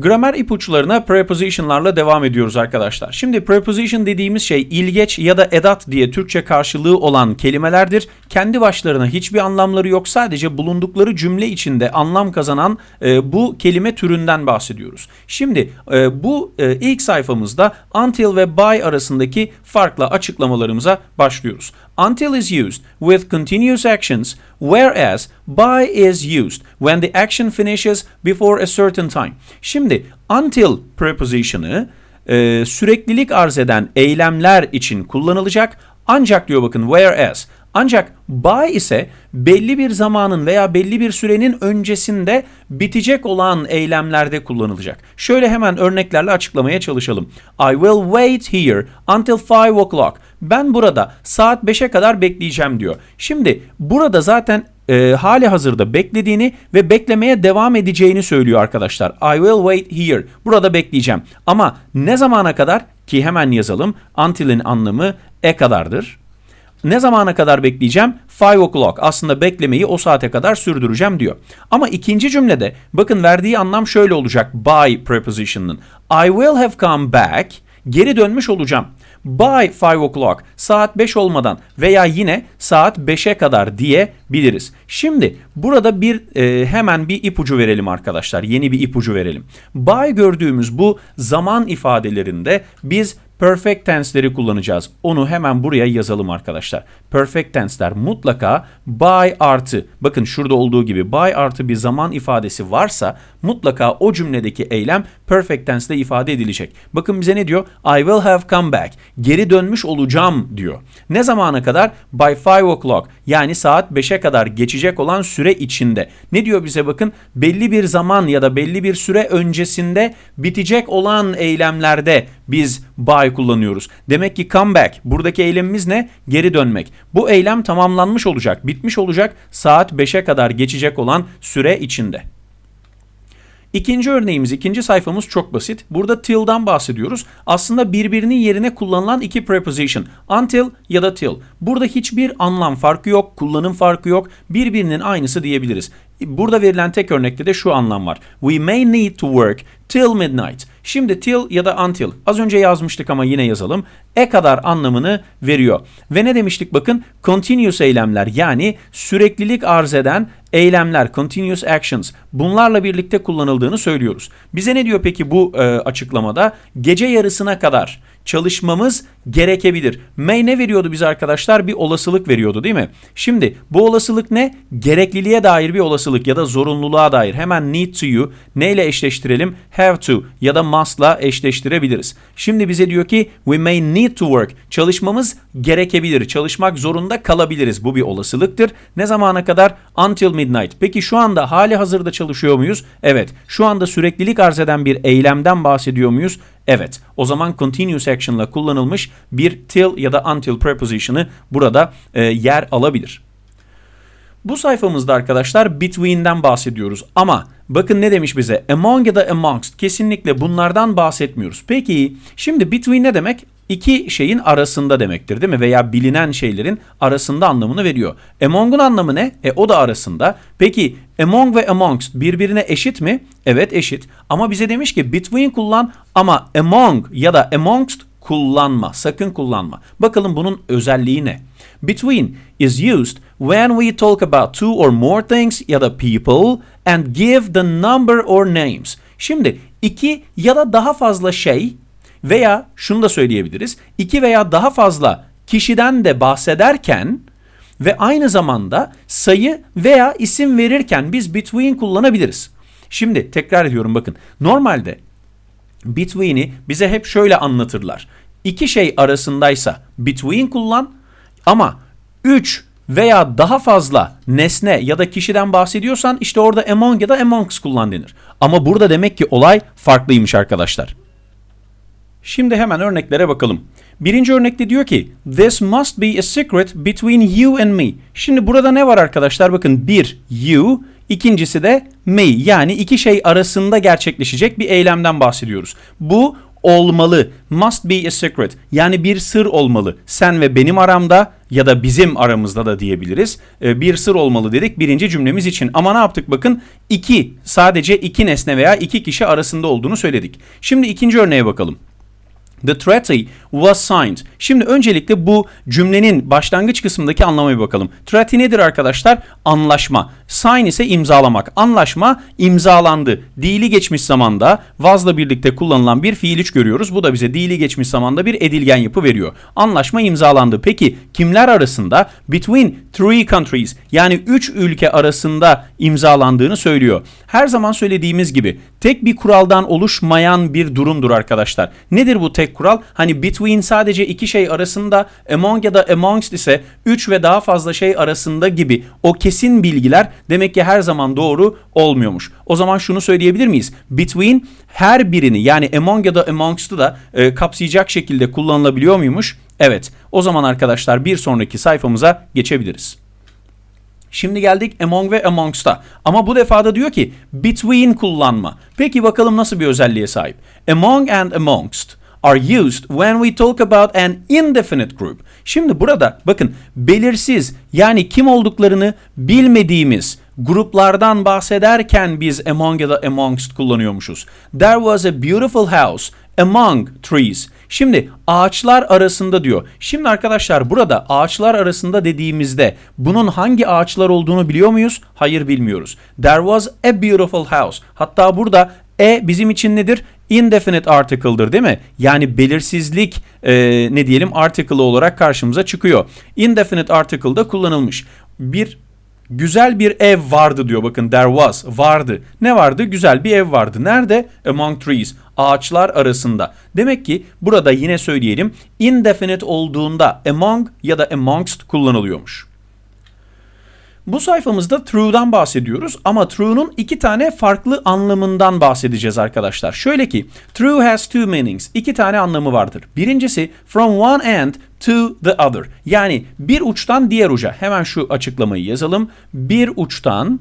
Gramer ipuçlarına prepositionlarla devam ediyoruz arkadaşlar. Şimdi preposition dediğimiz şey ilgeç ya da edat diye Türkçe karşılığı olan kelimelerdir. Kendi başlarına hiçbir anlamları yok. Sadece bulundukları cümle içinde anlam kazanan e, bu kelime türünden bahsediyoruz. Şimdi e, bu e, ilk sayfamızda until ve by arasındaki farkla açıklamalarımıza başlıyoruz. Until is used with continuous actions, whereas by is used when the action finishes before a certain time. Şimdi until preposition'ı e, süreklilik arz eden eylemler için kullanılacak. Ancak diyor bakın whereas ancak by ise belli bir zamanın veya belli bir sürenin öncesinde bitecek olan eylemlerde kullanılacak. Şöyle hemen örneklerle açıklamaya çalışalım. I will wait here until 5 o'clock. Ben burada saat 5'e kadar bekleyeceğim diyor. Şimdi burada zaten e, hali hazırda beklediğini ve beklemeye devam edeceğini söylüyor arkadaşlar. I will wait here. Burada bekleyeceğim. Ama ne zamana kadar? Ki hemen yazalım. Until'in anlamı e kadardır. Ne zamana kadar bekleyeceğim? 5 o'clock. Aslında beklemeyi o saate kadar sürdüreceğim diyor. Ama ikinci cümlede bakın verdiği anlam şöyle olacak by preposition'ın. I will have come back. Geri dönmüş olacağım. By 5 o'clock saat 5 olmadan veya yine saat 5'e kadar diyebiliriz. Şimdi burada bir e, hemen bir ipucu verelim arkadaşlar. Yeni bir ipucu verelim. By gördüğümüz bu zaman ifadelerinde biz perfect tense'leri kullanacağız. Onu hemen buraya yazalım arkadaşlar. Perfect tense'ler mutlaka by artı bakın şurada olduğu gibi by artı bir zaman ifadesi varsa mutlaka o cümledeki eylem perfect tense'de ifade edilecek. Bakın bize ne diyor? I will have come back. Geri dönmüş olacağım diyor. Ne zamana kadar? By 5 o'clock. Yani saat 5'e kadar geçecek olan süre içinde. Ne diyor bize bakın? Belli bir zaman ya da belli bir süre öncesinde bitecek olan eylemlerde biz by kullanıyoruz. Demek ki come back. Buradaki eylemimiz ne? Geri dönmek. Bu eylem tamamlanmış olacak, bitmiş olacak saat 5'e kadar geçecek olan süre içinde. İkinci örneğimiz, ikinci sayfamız çok basit. Burada till'dan bahsediyoruz. Aslında birbirinin yerine kullanılan iki preposition. Until ya da till. Burada hiçbir anlam farkı yok, kullanım farkı yok. Birbirinin aynısı diyebiliriz. Burada verilen tek örnekte de şu anlam var. We may need to work till midnight. Şimdi till ya da until. Az önce yazmıştık ama yine yazalım. E kadar anlamını veriyor. Ve ne demiştik bakın? Continuous eylemler yani süreklilik arz eden eylemler, continuous actions. Bunlarla birlikte kullanıldığını söylüyoruz. Bize ne diyor peki bu e, açıklamada? Gece yarısına kadar çalışmamız gerekebilir. May ne veriyordu bize arkadaşlar? Bir olasılık veriyordu değil mi? Şimdi bu olasılık ne? Gerekliliğe dair bir olasılık ya da zorunluluğa dair. Hemen need to'yu neyle eşleştirelim? Have to ya da must'la eşleştirebiliriz. Şimdi bize diyor ki we may need to work. Çalışmamız gerekebilir. Çalışmak zorunda kalabiliriz. Bu bir olasılıktır. Ne zamana kadar? Until midnight. Peki şu anda hali hazırda çalışıyor muyuz? Evet. Şu anda süreklilik arz eden bir eylemden bahsediyor muyuz? Evet. O zaman continuous action'la kullanılmış bir till ya da until preposition'ı burada e, yer alabilir. Bu sayfamızda arkadaşlar between'den bahsediyoruz ama bakın ne demiş bize? Among ya da amongst kesinlikle bunlardan bahsetmiyoruz. Peki şimdi between ne demek? İki şeyin arasında demektir değil mi? Veya bilinen şeylerin arasında anlamını veriyor. Among'un anlamı ne? E o da arasında. Peki among ve amongst birbirine eşit mi? Evet eşit. Ama bize demiş ki between kullan ama among ya da amongst kullanma. Sakın kullanma. Bakalım bunun özelliği ne? Between is used when we talk about two or more things ya da people and give the number or names. Şimdi iki ya da daha fazla şey veya şunu da söyleyebiliriz. iki veya daha fazla kişiden de bahsederken ve aynı zamanda sayı veya isim verirken biz between kullanabiliriz. Şimdi tekrar ediyorum bakın. Normalde between'i bize hep şöyle anlatırlar. İki şey arasındaysa between kullan ama üç veya daha fazla nesne ya da kişiden bahsediyorsan işte orada among ya da amongst kullan denir. Ama burada demek ki olay farklıymış arkadaşlar. Şimdi hemen örneklere bakalım. Birinci örnekte diyor ki This must be a secret between you and me. Şimdi burada ne var arkadaşlar? Bakın bir you, ikincisi de me. Yani iki şey arasında gerçekleşecek bir eylemden bahsediyoruz. Bu olmalı. Must be a secret. Yani bir sır olmalı. Sen ve benim aramda ya da bizim aramızda da diyebiliriz. E, bir sır olmalı dedik birinci cümlemiz için. Ama ne yaptık bakın? iki sadece iki nesne veya iki kişi arasında olduğunu söyledik. Şimdi ikinci örneğe bakalım. The treaty was signed. Şimdi öncelikle bu cümlenin başlangıç kısmındaki anlama bir bakalım. Treaty nedir arkadaşlar? Anlaşma. Sign ise imzalamak. Anlaşma imzalandı. Dili geçmiş zamanda was'la birlikte kullanılan bir fiil üç görüyoruz. Bu da bize dili geçmiş zamanda bir edilgen yapı veriyor. Anlaşma imzalandı. Peki kimler arasında? Between three countries yani üç ülke arasında imzalandığını söylüyor. Her zaman söylediğimiz gibi tek bir kuraldan oluşmayan bir durumdur arkadaşlar. Nedir bu tek kural? Hani between sadece iki şey arasında, among ya da amongst ise üç ve daha fazla şey arasında gibi o kesin bilgiler demek ki her zaman doğru olmuyormuş. O zaman şunu söyleyebilir miyiz? Between her birini yani among ya da amongst'ı da e, kapsayacak şekilde kullanılabiliyor muymuş? Evet. O zaman arkadaşlar bir sonraki sayfamıza geçebiliriz. Şimdi geldik among ve amongst'a. Ama bu defada diyor ki between kullanma. Peki bakalım nasıl bir özelliğe sahip? Among and amongst are used when we talk about an indefinite group. Şimdi burada bakın belirsiz yani kim olduklarını bilmediğimiz gruplardan bahsederken biz among ya da amongst kullanıyormuşuz. There was a beautiful house among trees. Şimdi ağaçlar arasında diyor. Şimdi arkadaşlar burada ağaçlar arasında dediğimizde bunun hangi ağaçlar olduğunu biliyor muyuz? Hayır bilmiyoruz. There was a beautiful house. Hatta burada e bizim için nedir? Indefinite article'dır değil mi? Yani belirsizlik e, ne diyelim article olarak karşımıza çıkıyor. Indefinite article'da kullanılmış. Bir Güzel bir ev vardı diyor. Bakın there was vardı. Ne vardı? Güzel bir ev vardı. Nerede? Among trees. Ağaçlar arasında. Demek ki burada yine söyleyelim indefinite olduğunda among ya da amongst kullanılıyormuş. Bu sayfamızda true'dan bahsediyoruz ama true'nun iki tane farklı anlamından bahsedeceğiz arkadaşlar. Şöyle ki true has two meanings. İki tane anlamı vardır. Birincisi from one end to the other. Yani bir uçtan diğer uca. Hemen şu açıklamayı yazalım. Bir uçtan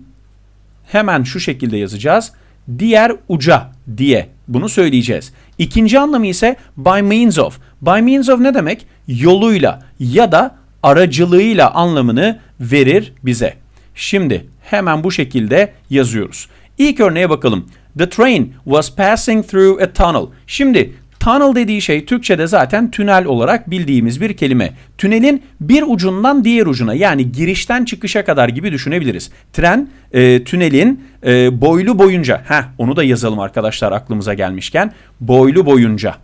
hemen şu şekilde yazacağız. Diğer uca diye bunu söyleyeceğiz. İkinci anlamı ise by means of. By means of ne demek? Yoluyla ya da aracılığıyla anlamını verir bize. Şimdi hemen bu şekilde yazıyoruz. İlk örneğe bakalım. The train was passing through a tunnel. Şimdi tunnel dediği şey Türkçe'de zaten tünel olarak bildiğimiz bir kelime. Tünelin bir ucundan diğer ucuna yani girişten çıkışa kadar gibi düşünebiliriz. Tren e, tünelin e, boylu boyunca, heh, onu da yazalım arkadaşlar aklımıza gelmişken, boylu boyunca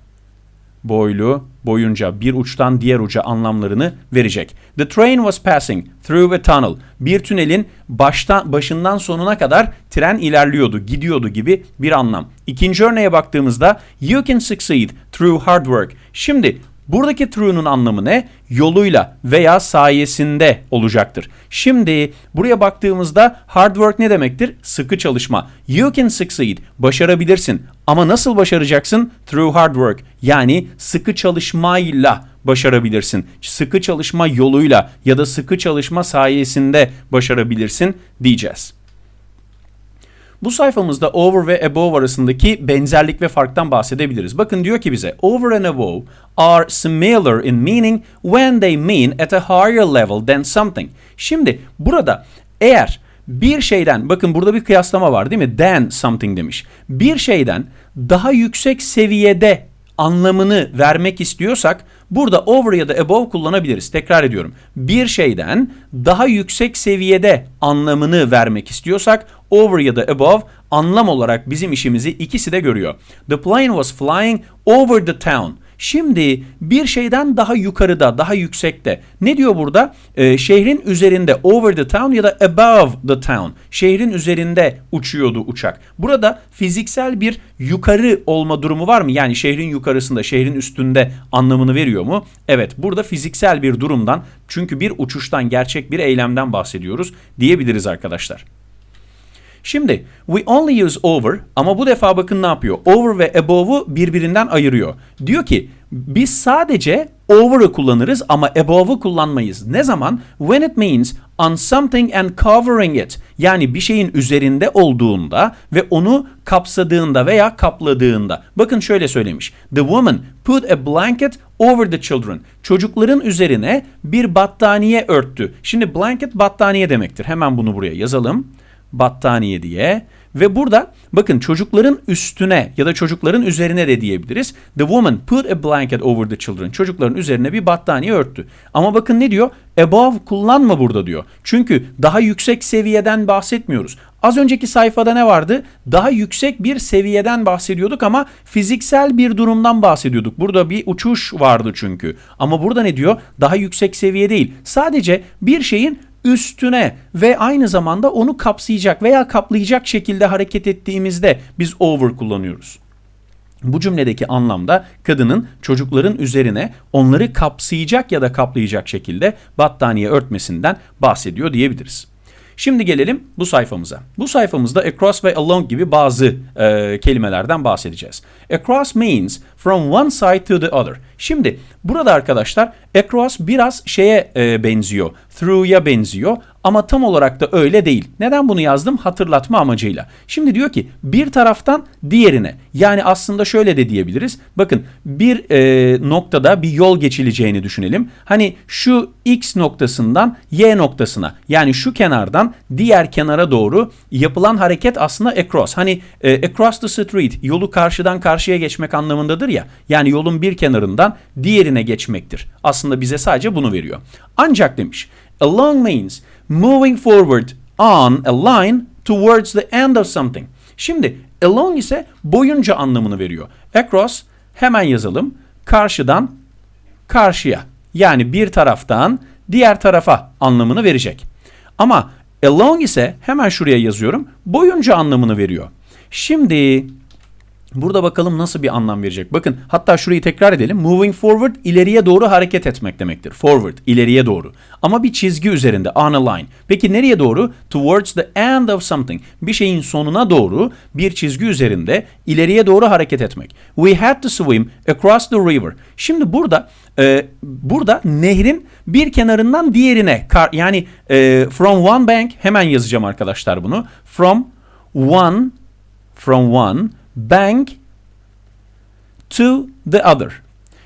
boylu, boyunca, bir uçtan diğer uca anlamlarını verecek. The train was passing through a tunnel. Bir tünelin baştan başından sonuna kadar tren ilerliyordu, gidiyordu gibi bir anlam. İkinci örneğe baktığımızda you can succeed through hard work. Şimdi Buradaki true'nun anlamı ne? Yoluyla veya sayesinde olacaktır. Şimdi buraya baktığımızda hard work ne demektir? Sıkı çalışma. You can succeed. Başarabilirsin. Ama nasıl başaracaksın? Through hard work. Yani sıkı çalışmayla başarabilirsin. Sıkı çalışma yoluyla ya da sıkı çalışma sayesinde başarabilirsin diyeceğiz. Bu sayfamızda over ve above arasındaki benzerlik ve farktan bahsedebiliriz. Bakın diyor ki bize over and above are similar in meaning when they mean at a higher level than something. Şimdi burada eğer bir şeyden bakın burada bir kıyaslama var değil mi? Than something demiş. Bir şeyden daha yüksek seviyede anlamını vermek istiyorsak burada over ya da above kullanabiliriz. Tekrar ediyorum. Bir şeyden daha yüksek seviyede anlamını vermek istiyorsak over ya da above anlam olarak bizim işimizi ikisi de görüyor. The plane was flying over the town. Şimdi bir şeyden daha yukarıda, daha yüksekte. Ne diyor burada? Ee, şehrin üzerinde, over the town ya da above the town. Şehrin üzerinde uçuyordu uçak. Burada fiziksel bir yukarı olma durumu var mı? Yani şehrin yukarısında, şehrin üstünde anlamını veriyor mu? Evet, burada fiziksel bir durumdan, çünkü bir uçuştan, gerçek bir eylemden bahsediyoruz diyebiliriz arkadaşlar. Şimdi we only use over ama bu defa bakın ne yapıyor? Over ve above'u birbirinden ayırıyor. Diyor ki biz sadece over'ı kullanırız ama above'ı kullanmayız. Ne zaman? When it means on something and covering it. Yani bir şeyin üzerinde olduğunda ve onu kapsadığında veya kapladığında. Bakın şöyle söylemiş. The woman put a blanket over the children. Çocukların üzerine bir battaniye örttü. Şimdi blanket battaniye demektir. Hemen bunu buraya yazalım. Battaniye diye. Ve burada bakın çocukların üstüne ya da çocukların üzerine de diyebiliriz. The woman put a blanket over the children. Çocukların üzerine bir battaniye örttü. Ama bakın ne diyor? Above kullanma burada diyor. Çünkü daha yüksek seviyeden bahsetmiyoruz. Az önceki sayfada ne vardı? Daha yüksek bir seviyeden bahsediyorduk ama fiziksel bir durumdan bahsediyorduk. Burada bir uçuş vardı çünkü. Ama burada ne diyor? Daha yüksek seviye değil. Sadece bir şeyin üstüne ve aynı zamanda onu kapsayacak veya kaplayacak şekilde hareket ettiğimizde biz over kullanıyoruz. Bu cümledeki anlamda kadının çocukların üzerine onları kapsayacak ya da kaplayacak şekilde battaniye örtmesinden bahsediyor diyebiliriz. Şimdi gelelim bu sayfamıza. Bu sayfamızda across ve along gibi bazı e, kelimelerden bahsedeceğiz. Across means from one side to the other. Şimdi burada arkadaşlar across biraz şeye e, benziyor. Through'ya benziyor ama tam olarak da öyle değil. Neden bunu yazdım? Hatırlatma amacıyla. Şimdi diyor ki bir taraftan diğerine. Yani aslında şöyle de diyebiliriz. Bakın bir e, noktada bir yol geçileceğini düşünelim. Hani şu x noktasından y noktasına yani şu kenardan diğer kenara doğru yapılan hareket aslında across. Hani e, across the street yolu karşıdan karşıya geçmek anlamındadır ya. Yani yolun bir kenarından diğerine geçmektir. Aslında bize sadece bunu veriyor. Ancak demiş along means moving forward on a line towards the end of something. Şimdi along ise boyunca anlamını veriyor. Across hemen yazalım. Karşıdan karşıya. Yani bir taraftan diğer tarafa anlamını verecek. Ama along ise hemen şuraya yazıyorum. Boyunca anlamını veriyor. Şimdi Burada bakalım nasıl bir anlam verecek. Bakın hatta şurayı tekrar edelim. Moving forward ileriye doğru hareket etmek demektir. Forward ileriye doğru. Ama bir çizgi üzerinde on a line. Peki nereye doğru? Towards the end of something. Bir şeyin sonuna doğru bir çizgi üzerinde ileriye doğru hareket etmek. We had to swim across the river. Şimdi burada e, burada nehrin bir kenarından diğerine yani e, from one bank hemen yazacağım arkadaşlar bunu. From one from one bank to the other.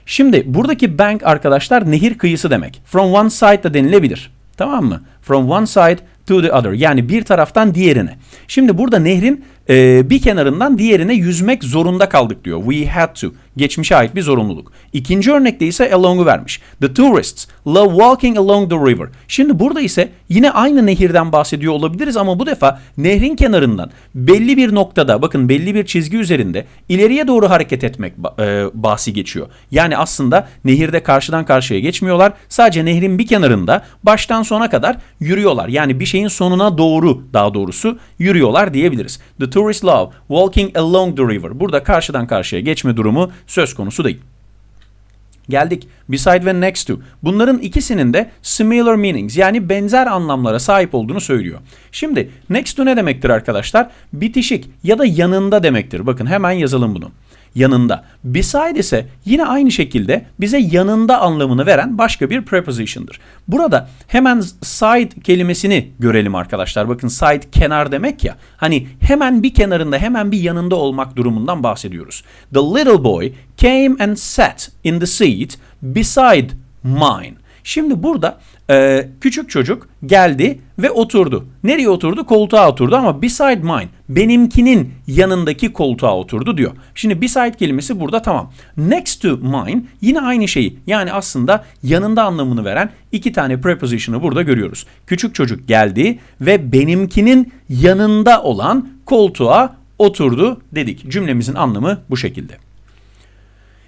Şimdi buradaki bank arkadaşlar nehir kıyısı demek. From one side da denilebilir. Tamam mı? From one side to the other. Yani bir taraftan diğerine. Şimdi burada nehrin e, bir kenarından diğerine yüzmek zorunda kaldık diyor. We had to. Geçmişe ait bir zorunluluk. İkinci örnekte ise along'u vermiş. The tourists love walking along the river. Şimdi burada ise yine aynı nehirden bahsediyor olabiliriz ama bu defa nehrin kenarından belli bir noktada bakın belli bir çizgi üzerinde ileriye doğru hareket etmek e, bahsi geçiyor. Yani aslında nehirde karşıdan karşıya geçmiyorlar. Sadece nehrin bir kenarında baştan sona kadar yürüyorlar. Yani bir şeyin sonuna doğru daha doğrusu yürüyorlar diyebiliriz. The tourists love walking along the river. Burada karşıdan karşıya geçme durumu söz konusu değil. Geldik beside ve next to. Bunların ikisinin de similar meanings yani benzer anlamlara sahip olduğunu söylüyor. Şimdi next to ne demektir arkadaşlar? Bitişik ya da yanında demektir. Bakın hemen yazalım bunu yanında. Beside ise yine aynı şekilde bize yanında anlamını veren başka bir preposition'dır. Burada hemen side kelimesini görelim arkadaşlar. Bakın side kenar demek ya. Hani hemen bir kenarında hemen bir yanında olmak durumundan bahsediyoruz. The little boy came and sat in the seat beside mine. Şimdi burada e, küçük çocuk geldi ve oturdu. Nereye oturdu? Koltuğa oturdu ama beside mine. Benimkinin yanındaki koltuğa oturdu diyor. Şimdi beside kelimesi burada tamam. Next to mine yine aynı şeyi. Yani aslında yanında anlamını veren iki tane preposition'ı burada görüyoruz. Küçük çocuk geldi ve benimkinin yanında olan koltuğa oturdu dedik. Cümlemizin anlamı bu şekilde.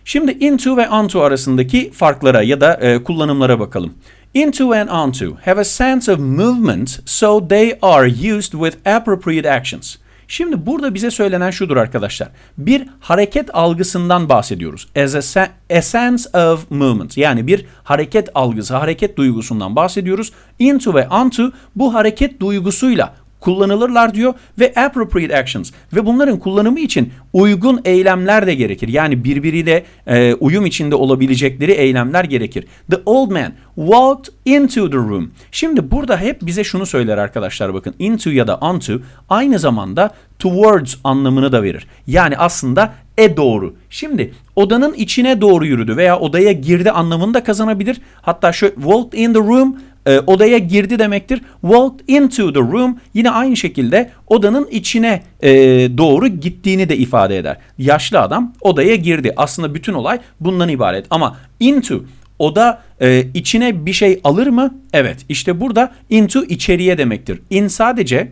Şimdi into ve onto arasındaki farklara ya da e, kullanımlara bakalım. Into and onto have a sense of movement so they are used with appropriate actions. Şimdi burada bize söylenen şudur arkadaşlar. Bir hareket algısından bahsediyoruz. As a, a sense of movement. Yani bir hareket algısı, hareket duygusundan bahsediyoruz. Into ve onto bu hareket duygusuyla kullanılırlar diyor ve appropriate actions ve bunların kullanımı için uygun eylemler de gerekir. Yani birbiriyle e, uyum içinde olabilecekleri eylemler gerekir. The old man walked into the room. Şimdi burada hep bize şunu söyler arkadaşlar bakın. Into ya da onto aynı zamanda towards anlamını da verir. Yani aslında e doğru. Şimdi odanın içine doğru yürüdü veya odaya girdi anlamını da kazanabilir. Hatta şu walked in the room e, odaya girdi demektir. Walked into the room yine aynı şekilde odanın içine e, doğru gittiğini de ifade eder. Yaşlı adam odaya girdi. Aslında bütün olay bundan ibaret. Ama into oda e, içine bir şey alır mı? Evet. İşte burada into içeriye demektir. In sadece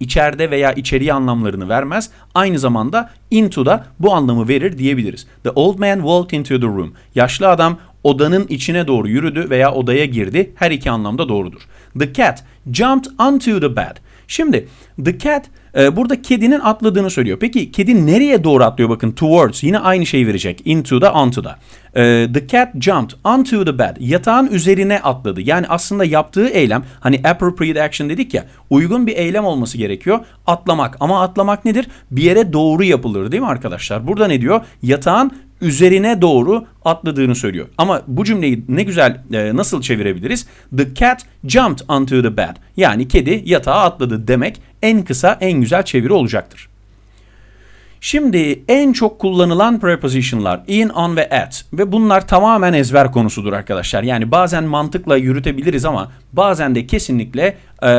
içeride veya içeriye anlamlarını vermez. Aynı zamanda into da bu anlamı verir diyebiliriz. The old man walked into the room. Yaşlı adam odanın içine doğru yürüdü veya odaya girdi. Her iki anlamda doğrudur. The cat jumped onto the bed. Şimdi the cat e, burada kedinin atladığını söylüyor. Peki kedi nereye doğru atlıyor? Bakın towards yine aynı şeyi verecek. Into da onto da. E, the cat jumped onto the bed. Yatağın üzerine atladı. Yani aslında yaptığı eylem hani appropriate action dedik ya uygun bir eylem olması gerekiyor. Atlamak ama atlamak nedir? Bir yere doğru yapılır değil mi arkadaşlar? Burada ne diyor? Yatağın üzerine doğru atladığını söylüyor. Ama bu cümleyi ne güzel e, nasıl çevirebiliriz? The cat jumped onto the bed. Yani kedi yatağa atladı demek en kısa en güzel çeviri olacaktır. Şimdi en çok kullanılan prepositionlar in, on ve at ve bunlar tamamen ezber konusudur arkadaşlar. Yani bazen mantıkla yürütebiliriz ama bazen de kesinlikle e,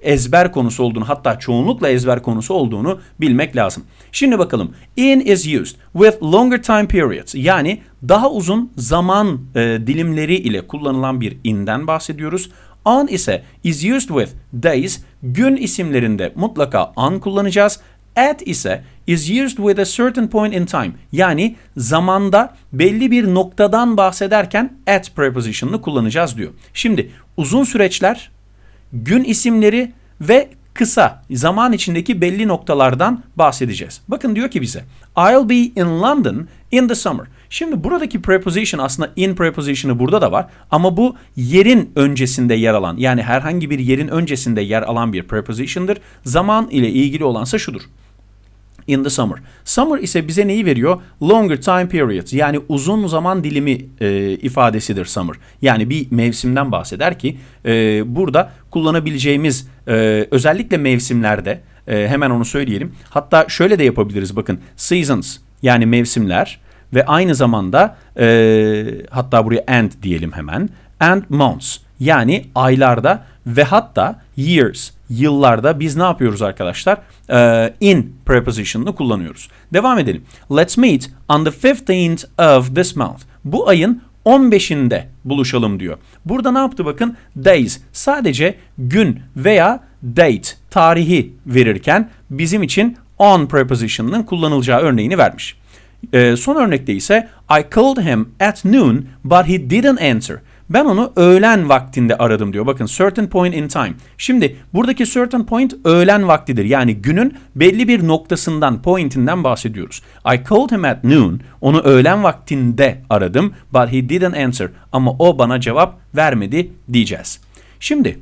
ezber konusu olduğunu hatta çoğunlukla ezber konusu olduğunu bilmek lazım. Şimdi bakalım in is used with longer time periods yani daha uzun zaman e, dilimleri ile kullanılan bir in'den bahsediyoruz. On ise is used with days gün isimlerinde mutlaka on kullanacağız At ise is used with a certain point in time. Yani zamanda belli bir noktadan bahsederken at preposition'ını kullanacağız diyor. Şimdi uzun süreçler, gün isimleri ve kısa zaman içindeki belli noktalardan bahsedeceğiz. Bakın diyor ki bize I'll be in London in the summer. Şimdi buradaki preposition aslında in preposition'ı burada da var ama bu yerin öncesinde yer alan yani herhangi bir yerin öncesinde yer alan bir preposition'dır. Zaman ile ilgili olansa şudur in the summer. Summer ise bize neyi veriyor? Longer time periods yani uzun zaman dilimi e, ifadesidir summer. Yani bir mevsimden bahseder ki e, burada kullanabileceğimiz e, özellikle mevsimlerde e, hemen onu söyleyelim. Hatta şöyle de yapabiliriz bakın seasons yani mevsimler ve aynı zamanda e, hatta buraya and diyelim hemen and months yani aylarda ve hatta years yıllarda biz ne yapıyoruz arkadaşlar? Ee, in preposition'ını kullanıyoruz. Devam edelim. Let's meet on the 15th of this month. Bu ayın 15'inde buluşalım diyor. Burada ne yaptı bakın? Days sadece gün veya date tarihi verirken bizim için on preposition'ının kullanılacağı örneğini vermiş. Ee, son örnekte ise I called him at noon but he didn't answer. Ben onu öğlen vaktinde aradım diyor. Bakın certain point in time. Şimdi buradaki certain point öğlen vaktidir. Yani günün belli bir noktasından, pointinden bahsediyoruz. I called him at noon. Onu öğlen vaktinde aradım. But he didn't answer. Ama o bana cevap vermedi diyeceğiz. Şimdi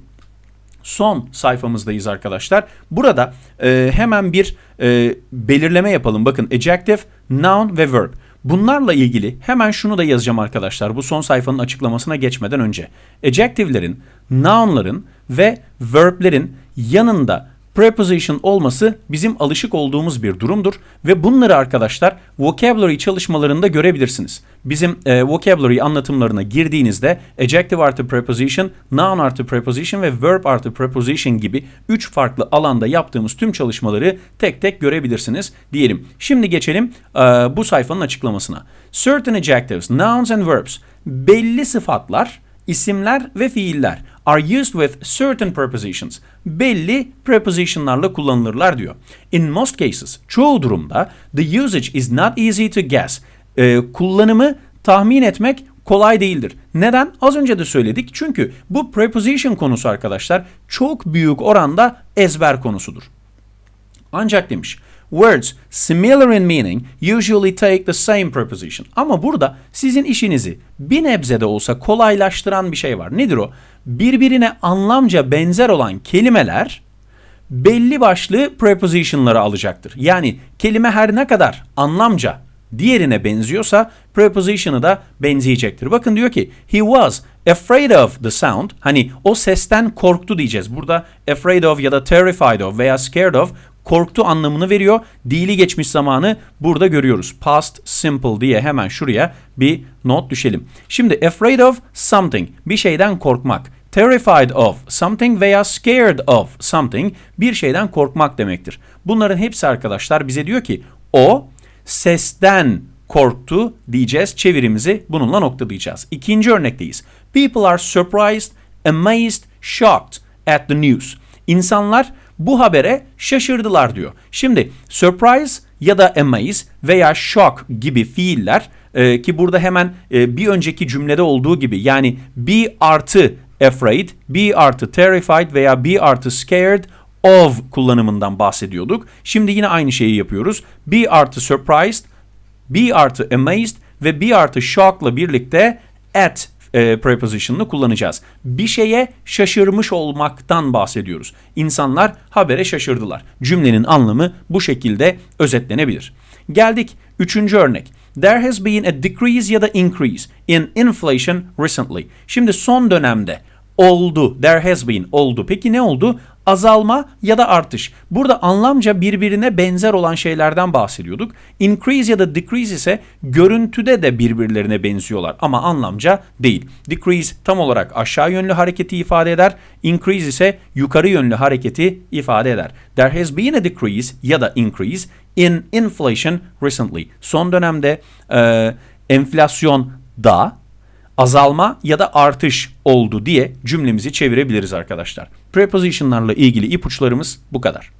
son sayfamızdayız arkadaşlar. Burada e, hemen bir e, belirleme yapalım. Bakın adjective, noun ve verb. Bunlarla ilgili hemen şunu da yazacağım arkadaşlar bu son sayfanın açıklamasına geçmeden önce. Adjective'lerin, noun'ların ve verb'lerin yanında preposition olması bizim alışık olduğumuz bir durumdur ve bunları arkadaşlar vocabulary çalışmalarında görebilirsiniz. Bizim e, vocabulary anlatımlarına girdiğinizde adjective artı preposition, noun artı preposition ve verb artı preposition gibi 3 farklı alanda yaptığımız tüm çalışmaları tek tek görebilirsiniz diyelim. Şimdi geçelim e, bu sayfanın açıklamasına. Certain adjectives, nouns and verbs belli sıfatlar, isimler ve fiiller are used with certain prepositions. Belli prepositionlarla kullanılırlar diyor. In most cases, çoğu durumda the usage is not easy to guess. Ee, kullanımı tahmin etmek kolay değildir. Neden? Az önce de söyledik. Çünkü bu preposition konusu arkadaşlar çok büyük oranda ezber konusudur. Ancak demiş Words similar in meaning usually take the same preposition. Ama burada sizin işinizi bir nebze de olsa kolaylaştıran bir şey var. Nedir o? Birbirine anlamca benzer olan kelimeler belli başlı preposition'ları alacaktır. Yani kelime her ne kadar anlamca diğerine benziyorsa preposition'ı da benzeyecektir. Bakın diyor ki he was afraid of the sound. Hani o sesten korktu diyeceğiz. Burada afraid of ya da terrified of veya scared of korktu anlamını veriyor. Dili geçmiş zamanı burada görüyoruz. Past simple diye hemen şuraya bir not düşelim. Şimdi afraid of something bir şeyden korkmak. Terrified of something veya scared of something bir şeyden korkmak demektir. Bunların hepsi arkadaşlar bize diyor ki o sesten korktu diyeceğiz. Çevirimizi bununla noktalayacağız. İkinci örnekteyiz. People are surprised, amazed, shocked at the news. İnsanlar bu habere şaşırdılar diyor. Şimdi surprise ya da amaze veya shock gibi fiiller e, ki burada hemen e, bir önceki cümlede olduğu gibi yani be artı afraid, be artı terrified veya be artı scared of kullanımından bahsediyorduk. Şimdi yine aynı şeyi yapıyoruz. Be artı surprised, be artı amazed ve be artı shock'la birlikte at e, preposition'ını kullanacağız. Bir şeye şaşırmış olmaktan bahsediyoruz. İnsanlar habere şaşırdılar. Cümlenin anlamı bu şekilde özetlenebilir. Geldik üçüncü örnek. There has been a decrease ya da increase in inflation recently. Şimdi son dönemde oldu. There has been oldu. Peki ne oldu? Azalma ya da artış. Burada anlamca birbirine benzer olan şeylerden bahsediyorduk. Increase ya da decrease ise görüntüde de birbirlerine benziyorlar ama anlamca değil. Decrease tam olarak aşağı yönlü hareketi ifade eder. Increase ise yukarı yönlü hareketi ifade eder. There has been a decrease ya da increase in inflation recently. Son dönemde e, enflasyon da azalma ya da artış oldu diye cümlemizi çevirebiliriz arkadaşlar. Preposition'larla ilgili ipuçlarımız bu kadar.